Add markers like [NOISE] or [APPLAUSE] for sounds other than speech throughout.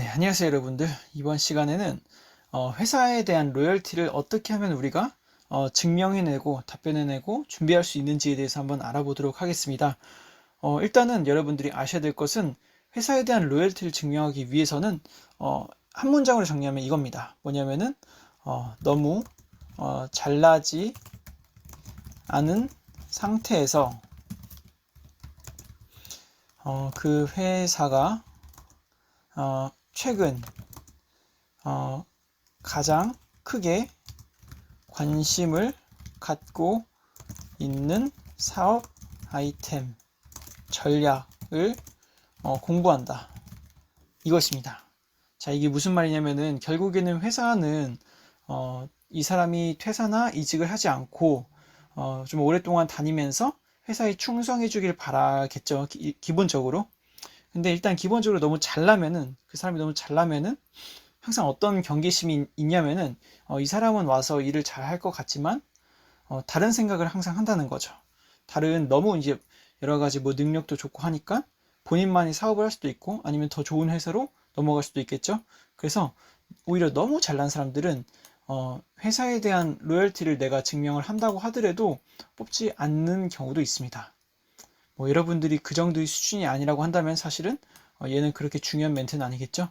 네, 안녕하세요, 여러분들. 이번 시간에는 어, 회사에 대한 로열티를 어떻게 하면 우리가 어, 증명해내고 답변해내고 준비할 수 있는지에 대해서 한번 알아보도록 하겠습니다. 어, 일단은 여러분들이 아셔야 될 것은 회사에 대한 로열티를 증명하기 위해서는 어, 한 문장으로 정리하면 이겁니다. 뭐냐면은 어, 너무 어, 잘나지 않은 상태에서 어, 그 회사가 어, 최근 어, 가장 크게 관심을 갖고 있는 사업 아이템 전략을 어, 공부한다. 이것입니다. 자, 이게 무슨 말이냐면은 결국에는 회사는 어, 이 사람이 퇴사나 이직을 하지 않고 어, 좀 오랫동안 다니면서 회사에 충성해 주길 바라겠죠. 기, 기본적으로. 근데 일단 기본적으로 너무 잘나면은 그 사람이 너무 잘나면은 항상 어떤 경계심이 있냐면은 어, 이 사람은 와서 일을 잘 할 것 같지만 어, 다른 생각을 항상 한다는 거죠. 다른 너무 이제 여러 가지 뭐 능력도 좋고 하니까 본인만이 사업을 할 수도 있고 아니면 더 좋은 회사로 넘어갈 수도 있겠죠. 그래서 오히려 너무 잘난 사람들은 어, 회사에 대한 로열티를 내가 증명을 한다고 하더라도 뽑지 않는 경우도 있습니다. 뭐 여러분들이 그 정도의 수준이 아니라고 한다면 사실은 어, 얘는 그렇게 중요한 멘트는 아니겠죠.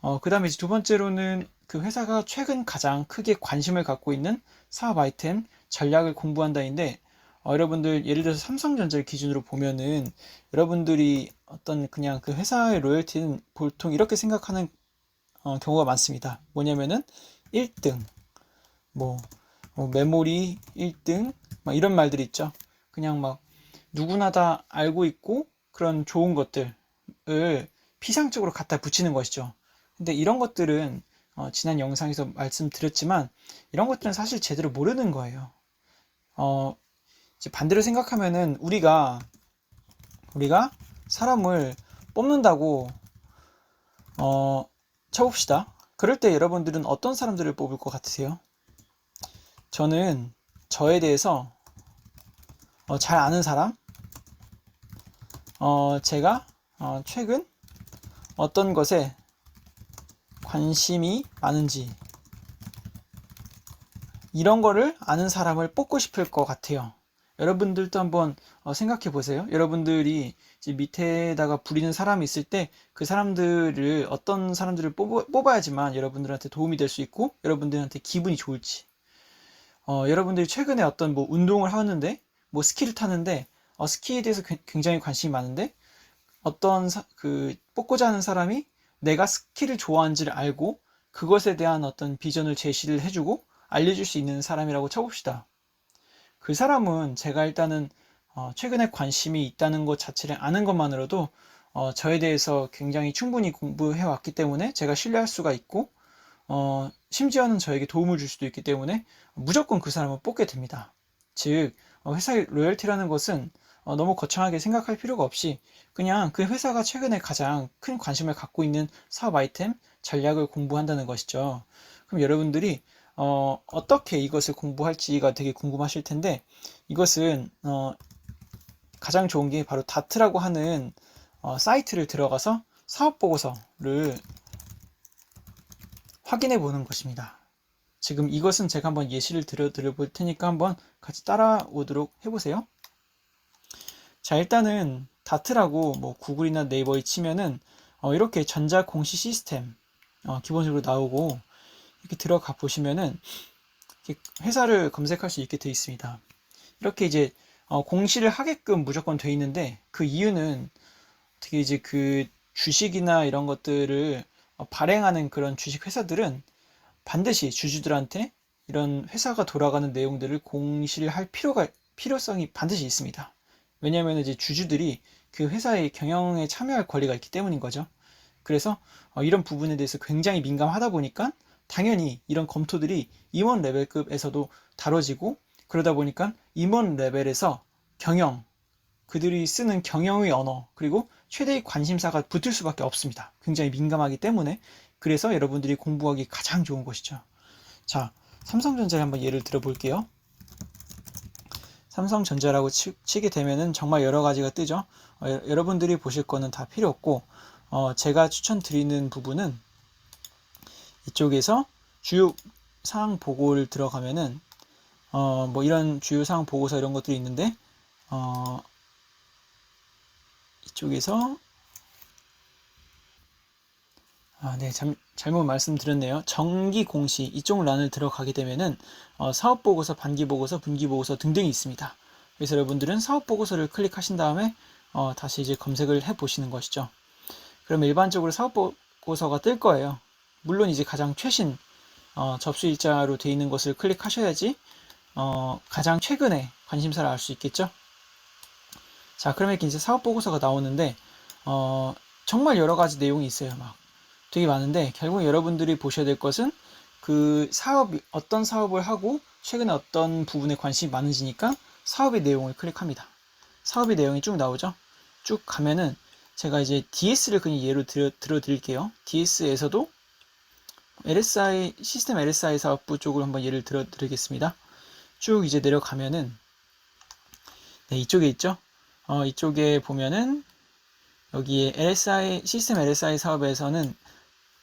어, 그 다음에 두 번째로는 그 회사가 최근 가장 크게 관심을 갖고 있는 사업 아이템 전략을 공부한다인데 어, 여러분들 예를 들어서 삼성전자를 기준으로 보면은 여러분들이 어떤 그냥 그 회사의 로열티는 보통 이렇게 생각하는 어, 경우가 많습니다. 뭐냐면은 1등, 뭐, 뭐 메모리 1등, 막 이런 말들이 있죠. 그냥 막 누구나 다 알고 있고 그런 좋은 것들을 피상적으로 갖다 붙이는 것이죠. 근데 이런 것들은 어, 지난 영상에서 말씀드렸지만 이런 것들은 사실 제대로 모르는 거예요. 어, 반대로 생각하면은 우리가 우리가 사람을 뽑는다고 어, 쳐봅시다. 그럴 때 여러분들은 어떤 사람들을 뽑을 것 같으세요? 저는 저에 대해서 어, 잘 아는 사람, 어, 제가 어, 최근 어떤 것에 관심이 많은지 이런 거를 아는 사람을 뽑고 싶을 것 같아요. 여러분들도 한번 어, 생각해 보세요. 여러분들이 밑에다가 부리는 사람이 있을 때 그 사람들을 어떤 사람들을 뽑아, 야지만 여러분들한테 도움이 될 수 있고 여러분들한테 기분이 좋을지. 어, 여러분들이 최근에 어떤 뭐 운동을 하는데 뭐 스키를 타는데 어, 스키에 대해서 굉장히 관심이 많은데 어떤 사, 그 뽑고자 하는 사람이 내가 스키를 좋아하는지를 알고 그것에 대한 어떤 비전을 제시를 해주고 알려줄 수 있는 사람이라고 쳐봅시다. 그 사람은 제가 일단은 어, 최근에 관심이 있다는 것 자체를 아는 것만으로도 어, 저에 대해서 굉장히 충분히 공부해 왔기 때문에 제가 신뢰할 수가 있고 어, 심지어는 저에게 도움을 줄 수도 있기 때문에 무조건 그 사람을 뽑게 됩니다. 즉 어, 회사의 로열티라는 것은 어, 너무 거창하게 생각할 필요가 없이 그냥 그 회사가 최근에 가장 큰 관심을 갖고 있는 사업 아이템 전략을 공부한다는 것이죠. 그럼 여러분들이 어, 어떻게 이것을 공부할지가 되게 궁금하실 텐데 이것은 어, 가장 좋은 게 바로 다트라고 하는 어, 사이트를 들어가서 사업 보고서를 확인해 보는 것입니다. 지금 이것은 제가 한번 예시를 드려 드려 볼 테니까 한번 같이 따라오도록 해보세요. 자 일단은 다트라고 뭐 구글이나 네이버에 치면은 어, 이렇게 전자 공시 시스템 어, 기본적으로 나오고 이렇게 들어가 보시면은 회사를 검색할 수 있게 되어 있습니다. 이렇게 이제 어, 공시를 하게끔 무조건 되어 있는데 그 이유는 어떻게 이제 그 주식이나 이런 것들을 어, 발행하는 그런 주식 회사들은 반드시 주주들한테 이런 회사가 돌아가는 내용들을 공시를 할 필요가 필요성이 반드시 있습니다. 왜냐하면 이제 주주들이 그 회사의 경영에 참여할 권리가 있기 때문인 거죠. 그래서 어, 이런 부분에 대해서 굉장히 민감하다 보니까 당연히 이런 검토들이 임원 레벨급에서도 다뤄지고 그러다 보니까 임원 레벨에서 경영, 그들이 쓰는 경영의 언어, 그리고 최대의 관심사가 붙을 수밖에 없습니다. 굉장히 민감하기 때문에 그래서 여러분들이 공부하기 가장 좋은 것이죠. 자, 삼성전자를 한번 예를 들어 볼게요. 삼성전자라고 치, 게 되면은 정말 여러 가지가 뜨죠. 어, 여러분들이 보실 거는 다 필요 없고 어, 제가 추천드리는 부분은 이쪽에서 주요 사항 보고를 들어가면은 어, 뭐 이런 주요 사항 보고서 이런 것들이 있는데 어, 이쪽에서 아, 네, 잠, 잘못 말씀드렸네요. 정기 공시 이쪽 란을 들어가게 되면은 어, 사업 보고서, 반기 보고서, 분기 보고서 등등이 있습니다. 그래서 여러분들은 사업 보고서를 클릭하신 다음에 어, 다시 이제 검색을 해 보시는 것이죠. 그럼 일반적으로 사업 보고서가 뜰 거예요. 물론 이제 가장 최신 어, 접수 일자로 되어 있는 것을 클릭하셔야지 어, 가장 최근에 관심사를 알 수 있겠죠. 자, 그러면 이제 사업 보고서가 나오는데 어, 정말 여러 가지 내용이 있어요. 막 되게 많은데 결국 여러분들이 보셔야 될 것은 그 사업이 어떤 사업을 하고 최근에 어떤 부분에 관심이 많으시니까 사업의 내용을 클릭합니다. 사업의 내용이 쭉 나오죠. 쭉 가면은 제가 이제 DS를 그냥 예로 들어, 들어 드릴게요. DS에서도 LSI 시스템 LSI 사업부 쪽으로 한번 예를 들어 드리겠습니다. 쭉 이제 내려가면은 네, 이쪽에 있죠. 어, 이쪽에 보면은 여기에 LSI 시스템 LSI 사업에서는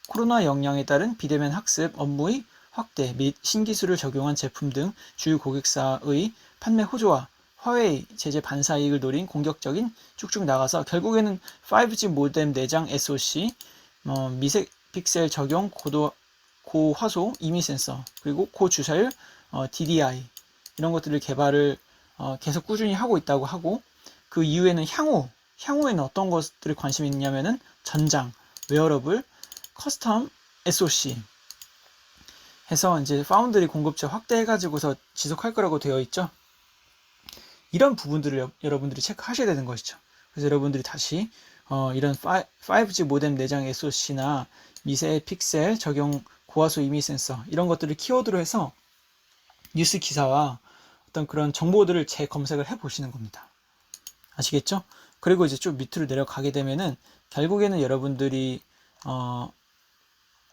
코로나 영향에 따른 비대면 학습 업무의 확대 및 신기술을 적용한 제품 등 주요 고객사의 판매 호조와 화웨이 제재 반사 이익을 노린 공격적인 쭉쭉 나가서 결국에는 5G 모뎀 내장 SoC, 어, 미세 픽셀 적용 고도 고화소 이미 센서 그리고 고주사율 어, DDI 이런 것들을 개발을 어, 계속 꾸준히 하고 있다고 하고 그 이후에는 향후 향후에는 어떤 것들을 관심이 있냐면은 전장, 웨어러블, 커스텀, SoC 해서 이제 파운드리 공급체 확대해가지고서 지속할 거라고 되어 있죠. 이런 부분들을 여러분들이 체크하셔야 되는 것이죠. 그래서 여러분들이 다시 어, 이런 5G 모뎀 내장 SoC나 미세 픽셀 적용 고화소 이미 센서 이런 것들을 키워드로 해서 뉴스 기사와 어떤 그런 정보들을 재검색을 해 보시는 겁니다. 아시겠죠? 그리고 이제 쭉 밑으로 내려가게 되면은 결국에는 여러분들이 어,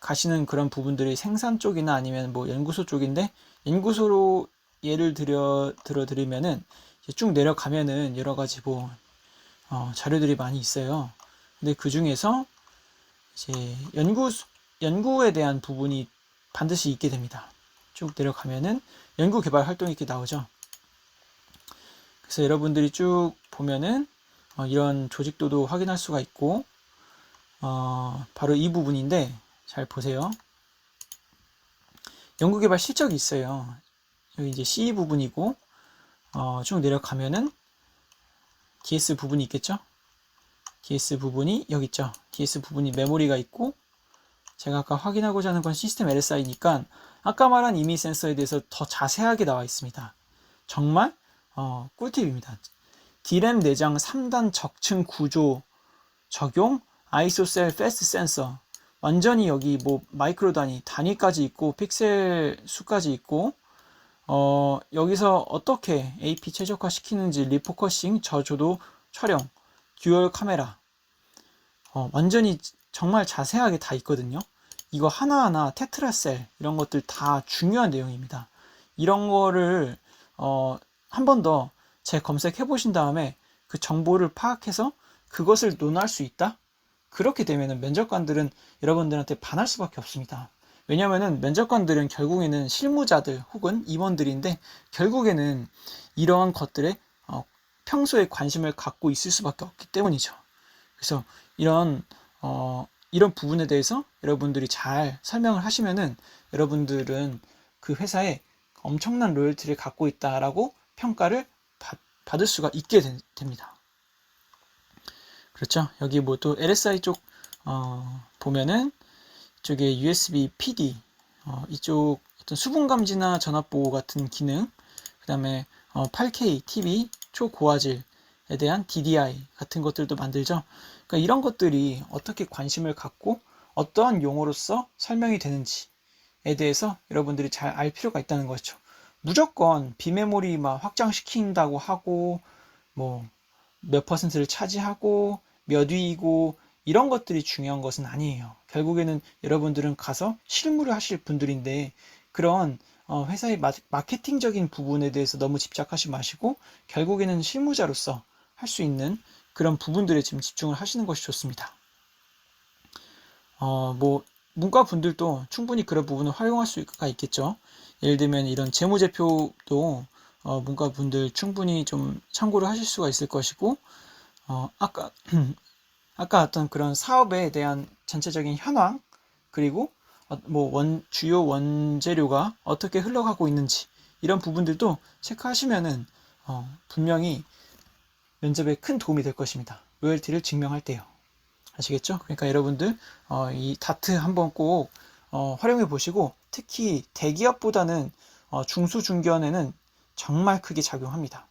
가시는 그런 부분들이 생산 쪽이나 아니면 뭐 연구소 쪽인데 연구소로 예를 들어 들어 드리면은 쭉 내려가면은 여러 가지 뭐 어, 자료들이 많이 있어요. 근데 그 중에서 이제 연구 연구에 대한 부분이 반드시 있게 됩니다. 쭉 내려가면은 연구 개발 활동이 이렇게 나오죠. 그래서 여러분들이 쭉 보면은 어, 이런 조직도도 확인할 수가 있고 어, 바로 이 부분인데 잘 보세요. 연구개발 실적이 있어요. 여기 이제 C 부분이고 어, 쭉 내려가면은 DS 부분이 있겠죠? DS 부분이 여기 있죠. DS 부분이 메모리가 있고 제가 아까 확인하고자 하는 건 시스템 LSI니까 아까 말한 이미 센서에 대해서 더 자세하게 나와 있습니다. 정말 어, 꿀팁입니다. D램 내장 3단 적층 구조 적용 아이소셀 패스트 센서 완전히 여기 뭐 마이크로 단위 단위까지 있고 픽셀 수까지 있고 어, 여기서 어떻게 AP 최적화 시키는지 리포커싱 저조도 촬영 듀얼 카메라 어, 완전히 정말 자세하게 다 있거든요. 이거 하나하나 테트라셀 이런 것들 다 중요한 내용입니다. 이런 거를 어, 한 번 더 재검색해 보신 다음에 그 정보를 파악해서 그것을 논할 수 있다? 그렇게 되면 면접관들은 여러분들한테 반할 수밖에 없습니다. 왜냐하면 면접관들은 결국에는 실무자들 혹은 임원들인데 결국에는 이러한 것들에 어, 평소에 관심을 갖고 있을 수밖에 없기 때문이죠. 그래서 이런 어, 이런 부분에 대해서 여러분들이 잘 설명을 하시면은 여러분들은 그 회사에 엄청난 로열티를 갖고 있다라고 평가를 받, 받을 수가 있게 되, 됩니다. 그렇죠? 여기 뭐또 LSI 쪽 어, 보면은 이쪽에 USB PD 어, 이쪽 어떤 수분 감지나 전압 보호 같은 기능, 그 다음에 어, 8K TV 초고화질에 대한 DDI 같은 것들도 만들죠. 그러니까 이런 것들이 어떻게 관심을 갖고 어떠한 용어로서 설명이 되는지에 대해서 여러분들이 잘 알 필요가 있다는 거죠. 무조건 비메모리 막 확장시킨다고 하고 뭐 몇 퍼센트를 차지하고 몇 위이고 이런 것들이 중요한 것은 아니에요. 결국에는 여러분들은 가서 실무를 하실 분들인데 그런 어, 회사의 마케팅적인 부분에 대해서 너무 집착하지 마시고 결국에는 실무자로서 할 수 있는 그런 부분들에 지금 집중을 하시는 것이 좋습니다. 어, 뭐 문과 분들도 충분히 그런 부분을 활용할 수가 있겠죠. 예를 들면 이런 재무제표도 어, 문과 분들 충분히 좀 참고를 하실 수가 있을 것이고 어, 아까 [CLEARS THROAT] 아까 어떤 그런 사업에 대한 전체적인 현황 그리고 어, 뭐원 주요 원재료가 어떻게 흘러가고 있는지 이런 부분들도 체크하시면은 어, 분명히 면접에 큰 도움이 될 것입니다. 로열티를 증명할 때요. 아시겠죠? 그러니까 여러분들 어, 이 다트 한번 꼭 어, 활용해 보시고 특히 대기업보다는 어, 중소 중견에는 정말 크게 작용합니다.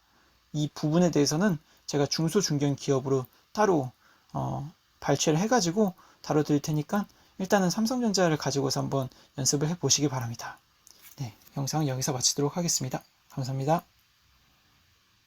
이 부분에 대해서는 제가 중소 중견 기업으로 따로 어, 발췌를 해가지고 다뤄드릴 테니까 일단은 삼성전자를 가지고서 한번 연습을 해 보시기 바랍니다. 네, 영상은 여기서 마치도록 하겠습니다. 감사합니다.